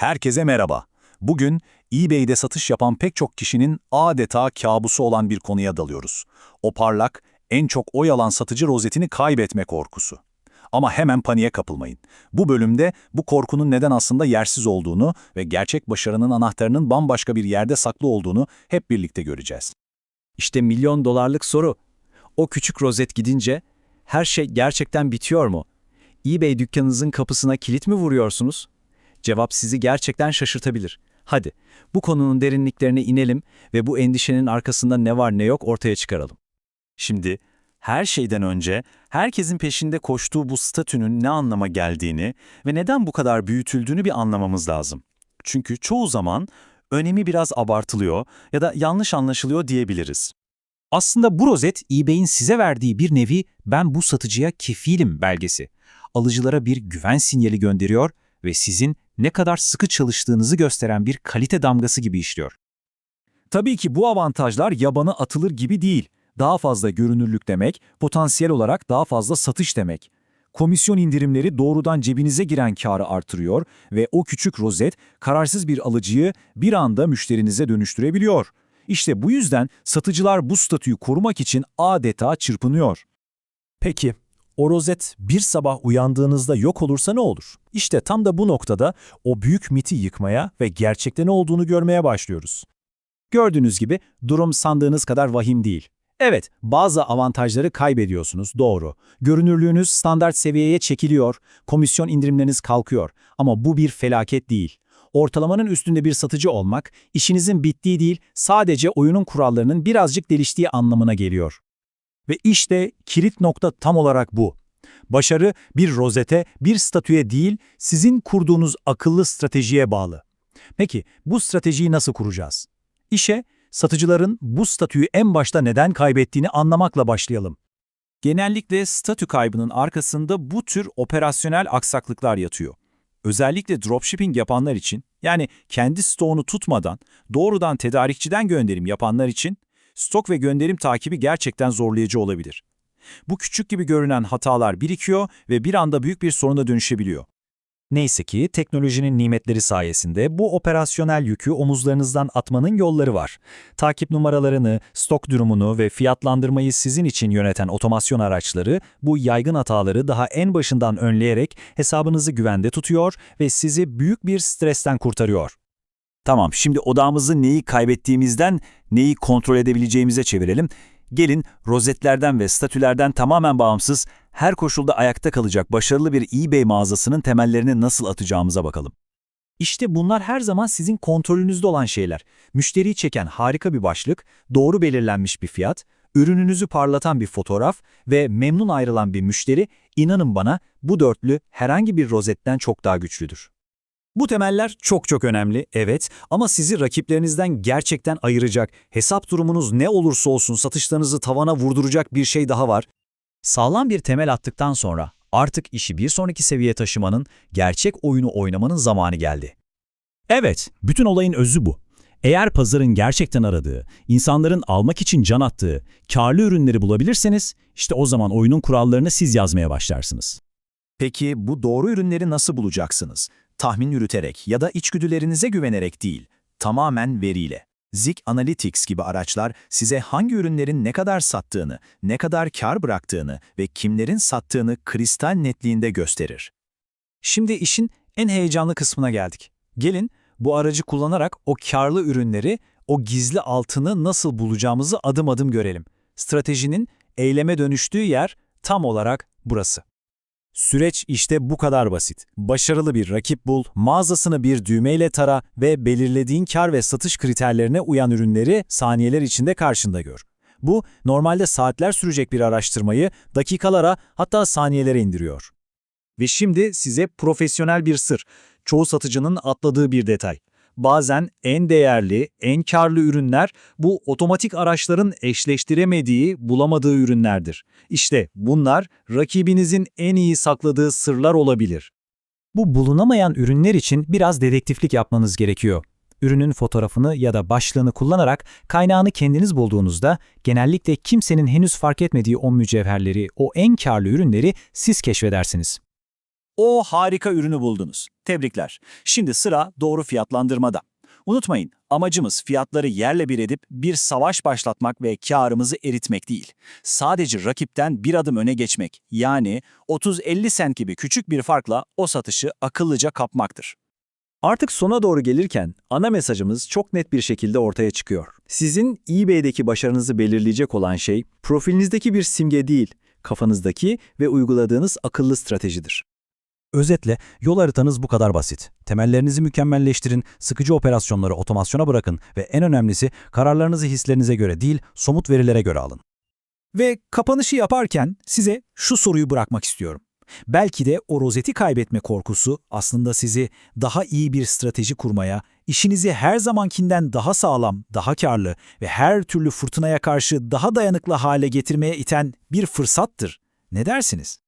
Herkese merhaba. Bugün eBay'de satış yapan pek çok kişinin adeta kabusu olan bir konuya dalıyoruz. O parlak, en çok oy alan satıcı rozetini kaybetme korkusu. Ama hemen paniğe kapılmayın. Bu bölümde bu korkunun neden aslında yersiz olduğunu ve gerçek başarının anahtarının bambaşka bir yerde saklı olduğunu hep birlikte göreceğiz. İşte milyon dolarlık soru. O küçük rozet gidince her şey gerçekten bitiyor mu? eBay dükkanınızın kapısına kilit mi vuruyorsunuz? Cevap sizi gerçekten şaşırtabilir. Hadi bu konunun derinliklerine inelim ve bu endişenin arkasında ne var ne yok ortaya çıkaralım. Şimdi her şeyden önce herkesin peşinde koştuğu bu statünün ne anlama geldiğini ve neden bu kadar büyütüldüğünü bir anlamamız lazım. Çünkü çoğu zaman önemi biraz abartılıyor ya da yanlış anlaşılıyor diyebiliriz. Aslında bu rozet eBay'in size verdiği bir nevi ben bu satıcıya kefilim belgesi. Alıcılara bir güven sinyali gönderiyor ve sizin ne kadar sıkı çalıştığınızı gösteren bir kalite damgası gibi işliyor. Tabii ki bu avantajlar yabana atılır gibi değil. Daha fazla görünürlük demek, potansiyel olarak daha fazla satış demek. Komisyon indirimleri doğrudan cebinize giren karı artırıyor ve o küçük rozet kararsız bir alıcıyı bir anda müşterinize dönüştürebiliyor. İşte bu yüzden satıcılar bu statüyü korumak için adeta çırpınıyor. Peki, o rozet bir sabah uyandığınızda yok olursa ne olur? İşte tam da bu noktada o büyük miti yıkmaya ve gerçekte ne olduğunu görmeye başlıyoruz. Gördüğünüz gibi durum sandığınız kadar vahim değil. Evet, bazı avantajları kaybediyorsunuz, doğru. Görünürlüğünüz standart seviyeye çekiliyor, komisyon indirimleriniz kalkıyor. Ama bu bir felaket değil. Ortalamanın üstünde bir satıcı olmak, işinizin bittiği değil, sadece oyunun kurallarının birazcık değiştiği anlamına geliyor. Ve işte kilit nokta tam olarak bu. Başarı bir rozete, bir statüye değil, sizin kurduğunuz akıllı stratejiye bağlı. Peki bu stratejiyi nasıl kuracağız? İşe satıcıların bu statüyü en başta neden kaybettiğini anlamakla başlayalım. Genellikle statü kaybının arkasında bu tür operasyonel aksaklıklar yatıyor. Özellikle dropshipping yapanlar için, yani kendi stoğunu tutmadan doğrudan tedarikçiden gönderim yapanlar için stok ve gönderim takibi gerçekten zorlayıcı olabilir. Bu küçük gibi görünen hatalar birikiyor ve bir anda büyük bir soruna dönüşebiliyor. Neyse ki teknolojinin nimetleri sayesinde bu operasyonel yükü omuzlarınızdan atmanın yolları var. Takip numaralarını, stok durumunu ve fiyatlandırmayı sizin için yöneten otomasyon araçları bu yaygın hataları daha en başından önleyerek hesabınızı güvende tutuyor ve sizi büyük bir stresten kurtarıyor. Tamam, şimdi odağımızı neyi kaybettiğimizden neyi kontrol edebileceğimize çevirelim. Gelin rozetlerden ve statülerden tamamen bağımsız, her koşulda ayakta kalacak başarılı bir eBay mağazasının temellerini nasıl atacağımıza bakalım. İşte bunlar her zaman sizin kontrolünüzde olan şeyler. Müşteriyi çeken harika bir başlık, doğru belirlenmiş bir fiyat, ürününüzü parlatan bir fotoğraf ve memnun ayrılan bir müşteri, inanın bana bu dörtlü herhangi bir rozetten çok daha güçlüdür. Bu temeller çok çok önemli, evet ama sizi rakiplerinizden gerçekten ayıracak, hesap durumunuz ne olursa olsun satışlarınızı tavana vurduracak bir şey daha var. Sağlam bir temel attıktan sonra artık işi bir sonraki seviyeye taşımanın, gerçek oyunu oynamanın zamanı geldi. Evet, bütün olayın özü bu. Eğer pazarın gerçekten aradığı, insanların almak için can attığı, karlı ürünleri bulabilirseniz, işte o zaman oyunun kurallarını siz yazmaya başlarsınız. Peki bu doğru ürünleri nasıl bulacaksınız? Tahmin yürüterek ya da içgüdülerinize güvenerek değil, tamamen veriyle. Zik Analytics gibi araçlar size hangi ürünlerin ne kadar sattığını, ne kadar kar bıraktığını ve kimlerin sattığını kristal netliğinde gösterir. Şimdi işin en heyecanlı kısmına geldik. Gelin bu aracı kullanarak o karlı ürünleri, o gizli altını nasıl bulacağımızı adım adım görelim. Stratejinin eyleme dönüştüğü yer tam olarak burası. Süreç işte bu kadar basit. Başarılı bir rakip bul, mağazasını bir düğmeyle tara ve belirlediğin kar ve satış kriterlerine uyan ürünleri saniyeler içinde karşında gör. Bu, normalde saatler sürecek bir araştırmayı dakikalara hatta saniyelere indiriyor. Ve şimdi size profesyonel bir sır, çoğu satıcının atladığı bir detay. Bazen en değerli, en karlı ürünler bu otomatik araçların eşleştiremediği, bulamadığı ürünlerdir. İşte bunlar rakibinizin en iyi sakladığı sırlar olabilir. Bu bulunamayan ürünler için biraz dedektiflik yapmanız gerekiyor. Ürünün fotoğrafını ya da başlığını kullanarak kaynağını kendiniz bulduğunuzda genellikle kimsenin henüz fark etmediği o mücevherleri, o en karlı ürünleri siz keşfedersiniz. O harika ürünü buldunuz. Tebrikler. Şimdi sıra doğru fiyatlandırmada. Unutmayın, amacımız fiyatları yerle bir edip bir savaş başlatmak ve karımızı eritmek değil. Sadece rakipten bir adım öne geçmek, yani 30-50 sent gibi küçük bir farkla o satışı akıllıca kapmaktır. Artık sona doğru gelirken ana mesajımız çok net bir şekilde ortaya çıkıyor. Sizin eBay'deki başarınızı belirleyecek olan şey profilinizdeki bir simge değil, kafanızdaki ve uyguladığınız akıllı stratejidir. Özetle yol haritanız bu kadar basit. Temellerinizi mükemmelleştirin, sıkıcı operasyonları otomasyona bırakın ve en önemlisi kararlarınızı hislerinize göre değil, somut verilere göre alın. Ve kapanışı yaparken size şu soruyu bırakmak istiyorum. Belki de o rozeti kaybetme korkusu aslında sizi daha iyi bir strateji kurmaya, işinizi her zamankinden daha sağlam, daha karlı ve her türlü fırtınaya karşı daha dayanıklı hale getirmeye iten bir fırsattır. Ne dersiniz?